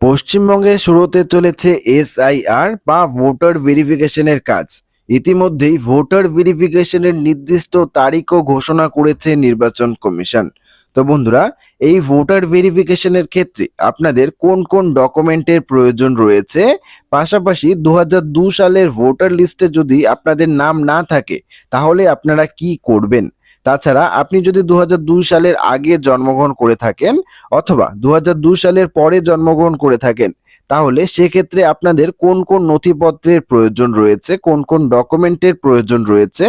পশ্চিমবঙ্গে শুরুতে চলেছে এসআইআর বা ভোটার ভেরিফিকেশনের কাজ। ইতিমধ্যেই ভোটার ভেরিফিকেশনের নির্দিষ্ট তারিখও ঘোষণা করেছে নির্বাচন কমিশন। তো বন্ধুরা, এই ভোটার ভেরিফিকেশনের ক্ষেত্রে আপনাদের কোন কোন ডকুমেন্টের প্রয়োজন রয়েছে? পাশাপাশি দু সালের ভোটার লিস্টে যদি আপনাদের নাম না থাকে, তাহলে আপনারা কি করবেন? তাছাড়া আপনি যদি দু হাজার দুই সালের আগে জন্মগ্রহণ করে থাকেন অথবা দু হাজার দুই সালের পরে জন্মগ্রহণ করে থাকেন, তাহলে সেক্ষেত্রে আপনাদের কোন কোন নথিপত্রের প্রয়োজন রয়েছে, কোন কোন ডকুমেন্টের প্রয়োজন রয়েছে,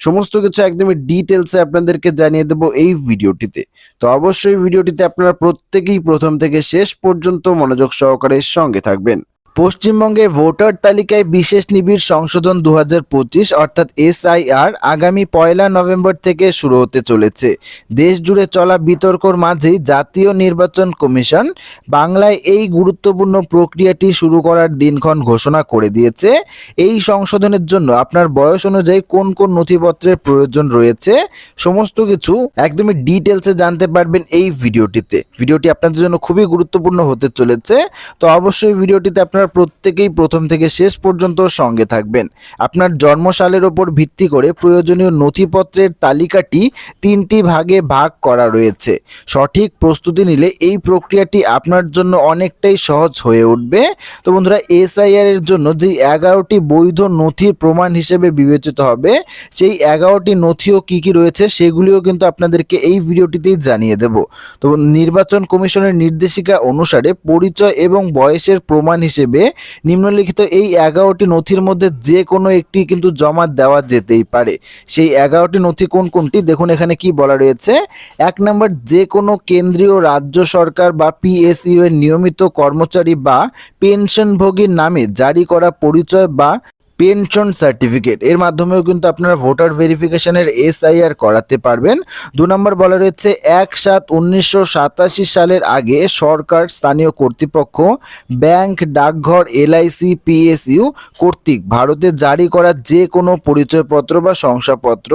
সমস্ত কিছু একদমই ডিটেলসে আপনাদেরকে জানিয়ে দেবো এই ভিডিওটিতে। তো অবশ্যই ভিডিওটিতে আপনারা প্রত্যেকেই প্রথম থেকে শেষ পর্যন্ত মনোযোগ সহকারে সঙ্গে থাকবেন। পশ্চিমবঙ্গে ভোটার তালিকায় বিশেষ নিবিড় সংশোধন দু হাজার পঁচিশ, অর্থাৎ এসআইআর, আগামী পয়লা নভেম্বর থেকে শুরু হতে চলেছে। দেশ জুড়ে চলা বিতর্কর মাঝেই জাতীয় নির্বাচন কমিশন বাংলায় এই গুরুত্বপূর্ণ প্রক্রিয়াটি শুরু করার দিনক্ষণ ঘোষণা করে দিয়েছে। এই সংশোধনের জন্য আপনার বয়স অনুযায়ী কোন কোন নথিপত্রের প্রয়োজন রয়েছে, সমস্ত কিছু একদমই ডিটেলসে জানতে পারবেন এই ভিডিওটিতে। ভিডিওটি আপনাদের জন্য খুবই গুরুত্বপূর্ণ হতে চলেছে। তো অবশ্যই ভিডিওটিতে আপনারা প্রত্যেকেই প্রথম থেকে শেষ পর্যন্ত সঙ্গে থাকবেন। আপনার জন্মসালের ওপর ভিত্তি করে প্রয়োজনীয় নথিপত্রের তালিকাটি তিনটি ভাগে ভাগ করা রয়েছে। সঠিক প্রস্তুতি নিলে এই প্রক্রিয়াটি আপনার জন্য অনেকটাই সহজ হয়ে উঠবে। তো বন্ধুরা, এসআইআর এর জন্য যে এগারোটি বৈধ নথির প্রমাণ হিসেবে বিবেচিত হবে, সেই এগারোটি নথিও কি কি রয়েছে সেগুলিও কিন্তু আপনাদেরকে এই ভিডিওটিতেই জানিয়ে দেব। তো নির্বাচন কমিশনের নির্দেশিকা অনুসারে পরিচয় এবং বয়সের প্রমাণ হিসেবে নিম্নলিখিত এই এগারোটি নথির মধ্যে যে কোনো একটি কিন্তু জমা দেওয়া যেতেই পারে। সেই এগারোটি নথি কোন কোনটি? দেখুন এখানে কি বলা রয়েছে। এক নম্বর, যে কোনো কেন্দ্রীয় রাজ্য সরকার বা পিএসইউ এর নিয়মিত কর্মচারী বা পেনশনভোগীর নামে জারি করা পরিচয় বা পেনশন সার্টিফিকেট এর মাধ্যমেও কিন্তু আপনারা ভোটার ভেরিফিকেশনের এসআইআর করাতে পারবেন। দু নম্বর বলা রয়েছে, এক সাত উনিশশো সালের আগে সরকার স্থানীয় কর্তৃপক্ষ ব্যাংক, ডাকঘর এলআইসি পিএসইউ কর্তৃক ভারতে জারি করা যে কোনো পরিচয়পত্র বা শংসাপত্র।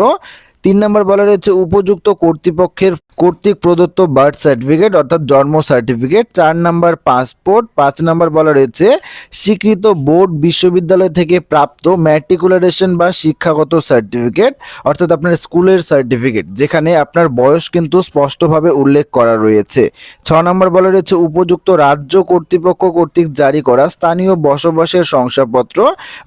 তিন নম্বর বলা রয়েছে, উপযুক্ত কর্তৃপক্ষের কর্তৃক প্রদত্ত বার্থ সার্টিফিকেট অর্থাৎ জন্ম সার্টিফিকেট, চার নম্বর পাসপোর্ট, পাঁচ নম্বর বলা রয়েছে, স্বীকৃত বোর্ড বিশ্ববিদ্যালয় থেকে প্রাপ্ত ম্যাট্রিকুলারেশন বা শিক্ষাগত সার্টিফিকেট অর্থাৎ আপনার স্কুলের সার্টিফিকেট, যেখানে আপনার বয়স কিন্তু স্পষ্টভাবে উল্লেখ করা রয়েছে। ছ নম্বর বলা রয়েছে, উপযুক্ত রাজ্য কর্তৃপক্ষ কর্তৃক জারি করা স্থানীয় বসবাসের শংসাপত্র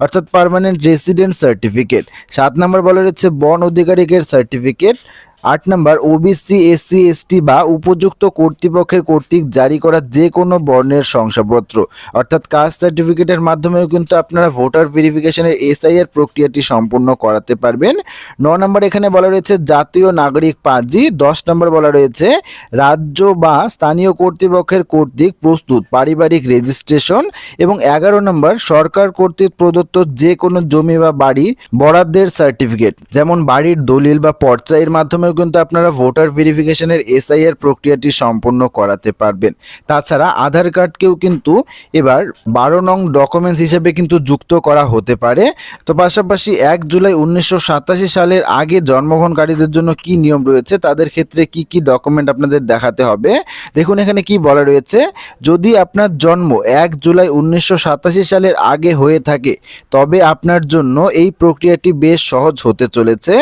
অর্থাৎ পার্মানেন্ট রেসিডেন্ট সার্টিফিকেট সাত নম্বর বলা রয়েছে, বন অধিকারিকের সার্টিফিকেট আট নম্বর ওবিসি এসসি এসটি বা উপযুক্ত কর্তৃপক্ষের কর্তৃক জারি করা যে কোনো বর্ণের শংসাপত্র। অর্থাৎ কাস্ট সার্টিফিকেটের মাধ্যমেও কিন্তু আপনারা ভোটার ভেরিফিকেশনের এসআইআর প্রক্রিয়াটি সম্পূর্ণ করাতে পারবেন। ন নম্বর এখানে বলা রয়েছে জাতীয় নাগরিক পাঁজি দশ নম্বর বলা রয়েছে রাজ্য বা স্থানীয় কর্তৃপক্ষের কর্তৃক প্রস্তুত, পারিবারিক রেজিস্ট্রেশন এবং এগারো নম্বর, সরকার কর্তৃক প্রদত্ত যে কোনো জমি বা বাড়ি বরাদ্দের সার্টিফিকেট, যেমন বাড়ির দলিল বা পর্চা এর মাধ্যমেও কিন্তু আপনারা ভোটার ভেরিফিকেশনের এসআইআর প্রক্রিয়াটি সম্পন্ন করাতে পারবেন। তাছাড়া আধার কার্ডকেও কিন্তু এবার বারো নং ডকুমেন্টস হিসেবে কিন্তু যুক্ত করা হতে পারে। তো পাশাপাশি এক জুলাই উনিশশো সাতাশি সালের আগে জন্মগ্রহণকারীদের জন্য কি নিয়ম রয়েছে, তাদের ক্ষেত্রে কি কি ডকুমেন্ট আপনাদের দেখাতে হবে? দেখুন এখানে কি বলা রয়েছে, যদি আপনার জন্ম এক জুলাই উনিশশো সাতাশি সালের আগে হয়ে থাকে, তবে আপনার জন্য এই প্রক্রিয়াটি বেশ সহজ হতে চলেছে।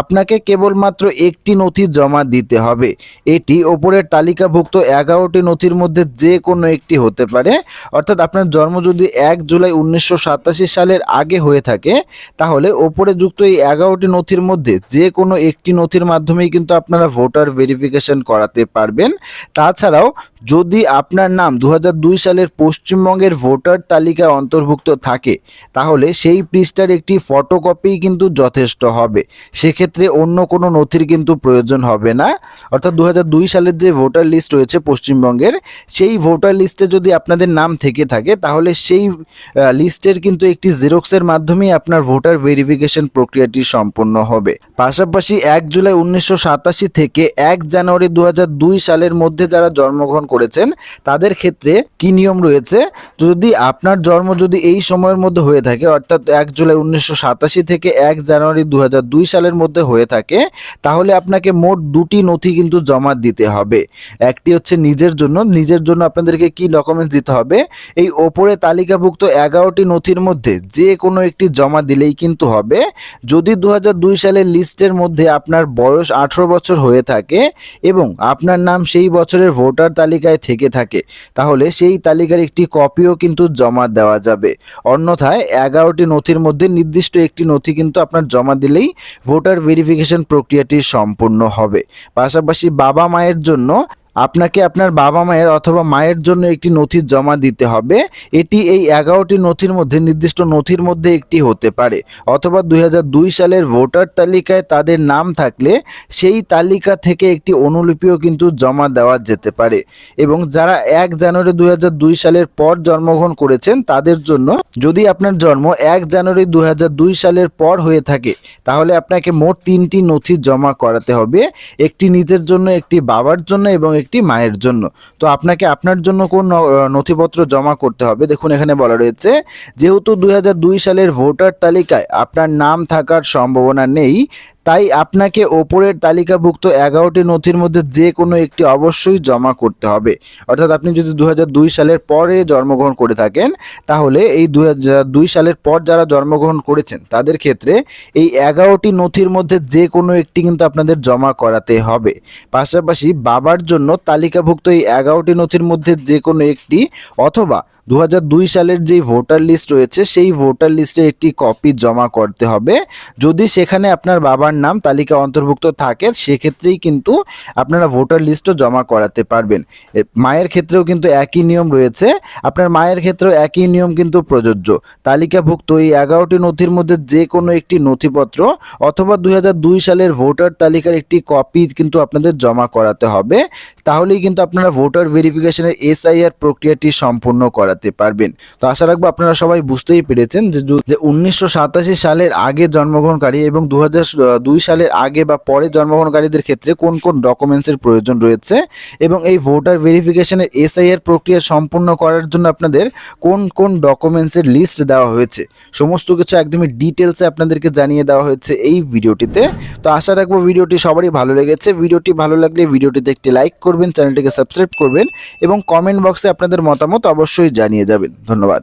আপনাকে কেবলমাত্র একটি নথি জমা দিতে হবে। এটি ওপরের তালিকাভুক্ত এগারোটি নথির মধ্যে যে কোনো একটি হতে পারে। অর্থাৎ আপনার জন্ম যদি এক জুলাই উনিশশো সাতাশি সালের আগে হয়ে থাকে, তাহলে ওপরে যুক্ত এই এগারোটি নথির মধ্যে যে কোনো একটি নথির মাধ্যমেই কিন্তু আপনারা ভোটার ভেরিফিকেশন করাতে পারবেন। তাছাড়াও যদি আপনার নাম দু হাজার দুই সালের পশ্চিমবঙ্গের ভোটার তালিকায় অন্তর্ভুক্ত থাকে, তাহলে সেই পৃষ্ঠার একটি ফটোকপি কিন্তু যথেষ্ট হবে। সেক্ষেত্রে অন্য কোনো নথির কিন্তু প্রয়োজন হবে না। অর্থাৎ দু হাজার দুই সালের যে ভোটার লিস্ট রয়েছে পশ্চিমবঙ্গের, সেই ভোটার লিস্টে যদি আপনাদের নাম থেকে থাকে, তাহলে সেই লিস্টের কিন্তু একটি জেরক্সের মাধ্যমেই আপনার ভোটার ভেরিফিকেশন প্রক্রিয়াটি সম্পন্ন হবে। পাশাপাশি এক জুলাই উনিশশো সাতাশি থেকে এক জানুয়ারি দু হাজার দুই সালের মধ্যে যারা জন্মগ্রহণ করেছেন, তাদের ক্ষেত্রে কি নিয়ম রয়েছে? যদি আপনার জন্ম যদি এই সময়ের মধ্যে হয়ে থাকে, অর্থাৎ এক জুলাই উনিশশো সাতাশি থেকে এক জানুয়ারি দু হাজার দুই সালের মধ্যে হয়ে থাকে, তাহলে আপনাকে মোট দুটি নথি কিন্তু জমা দিতে হবে। একটি হচ্ছে নিজের জন্য নিজের জন্য আপনাদেরকে কি ডকুমেন্টস দিতে হবে? এই ওপরে তালিকাভুক্ত এগারোটি নথির মধ্যে যে কোনো একটি জমা দিলেই কিন্তু হবে। যদি দু হাজার দুই সালের লিস্টের মধ্যে আপনার বয়স আঠেরো বছর হয়ে থাকে এবং আপনার নাম সেই বছরের ভোটার তালিকায় থেকে থাকে। তাহলে সেই তালিকার একটি কপিও কিন্তু জমা দেওয়া যাবে। অন্যথায় এগারোটি নথির মধ্যে নির্দিষ্ট একটি নথি কিন্তু আপনার জমা দিলেই ভোটার ভেরিফিকেশন প্রক্রিয়াটি সম্পূর্ণ হবে। পাশাপাশি বাবা মায়ের জন্য আপনাকে আপনার বাবা মায়ের অথবা মায়ের জন্য একটি নথি জমা দিতে হবে। এটি এই এগারোটি নথির মধ্যে, নির্দিষ্ট নথির মধ্যে একটি হতে পারে। অথবা দুই হাজার দুই সালের ভোটার তালিকায় তাদের নাম থাকলে সেই তালিকা থেকে একটি অনুলিপিও কিন্তু জমা দেওয়া যেতে পারে। এবং যারা এক জানুয়ারি দুই হাজার দুই সালের পর জন্মগ্রহণ করেছেন, তাদের জন্য যদি আপনার জন্ম এক জানুয়ারি দুই হাজার দুই সালের পর হয়ে থাকে, তাহলে আপনাকে মোট তিনটি নথি জমা করাতে হবে। একটি নিজের জন্য, একটি বাবার জন্য এবং একটি মায়ের জন্য। তো আপনাকে আপনার জন্য কোন নথিপত্র জমা করতে হবে? দেখুন, এখানে বলা রয়েছে, যেহেতু দুই হাজার দুই সালের ভোটার তালিকায় আপনার নাম থাকার সম্ভাবনা নেই তাই আপনাকে ওপরের তালিকাভুক্ত এগারোটি নথির মধ্যে যে কোনো একটি অবশ্যই জমা করতে হবে। অর্থাৎ আপনি যদি দু হাজার দুই সালের পরে জন্মগ্রহণ করে থাকেন, তাহলে এই দু হাজার দুই সালের পর যারা জন্মগ্রহণ করেছেন, তাদের ক্ষেত্রে এই এগারোটি নথির মধ্যে যে কোনো একটি কিন্তু আপনাদের জমা করাতে হবে। পাশাপাশি বাবার জন্য তালিকাভুক্ত এই এগারোটি নথির মধ্যে যে কোনো একটি অথবা দু হাজার দুই সালের যেই ভোটার লিস্ট রয়েছে, সেই ভোটার লিস্টে একটি কপি জমা করতে হবে। যদি সেখানে আপনার বাবার নাম তালিকা অন্তর্ভুক্ত থাকে, সেক্ষেত্রেই কিন্তু আপনারা ভোটার লিস্টও জমা করাতে পারবেন। মায়ের ক্ষেত্রেও কিন্তু একই নিয়ম রয়েছে। আপনার মায়ের ক্ষেত্রেও একই নিয়ম কিন্তু প্রযোজ্য। তালিকাভুক্ত এই এগারোটি নথির মধ্যে যে কোনো একটি নথিপত্র অথবা দু হাজার দুই সালের ভোটার তালিকার একটি কপি কিন্তু আপনাদের জমা করাতে হবে। তাহলেই কিন্তু আপনারা ভোটার ভেরিফিকেশনের এসআইআর প্রক্রিয়াটি সম্পূর্ণ করাতে পারবেন। তো আশা রাখব আপনারা সবাই বুঝতেই পেরেছেন যে যে উনিশশো সাতাশি সালের আগে জন্মগ্রহণকারী এবং দু সালের আগে বা পরে জন্মগ্রহণকারীদের ক্ষেত্রে কোন কোন ডকুমেন্টসের প্রয়োজন রয়েছে এবং এই ভোটার ভেরিফিকেশনের এসআইআর প্রক্রিয়া সম্পূর্ণ করার জন্য আপনাদের কোন কোন ডকুমেন্টসের লিস্ট দেওয়া হয়েছে? সমস্ত কিছু একদমই ডিটেলসে আপনাদেরকে জানিয়ে দেওয়া হয়েছে এই ভিডিওটিতে। তো আশা রাখব ভিডিওটি সবারই ভালো লেগেছে। ভিডিওটি ভালো লাগলে ভিডিওটিতে একটি লাইক করবেন, চ্যানেলটিকে সাবস্ক্রাইব করবেন এবং কমেন্ট বক্সে আপনাদের মতামত অবশ্যই জানিয়ে যাবেন। ধন্যবাদ।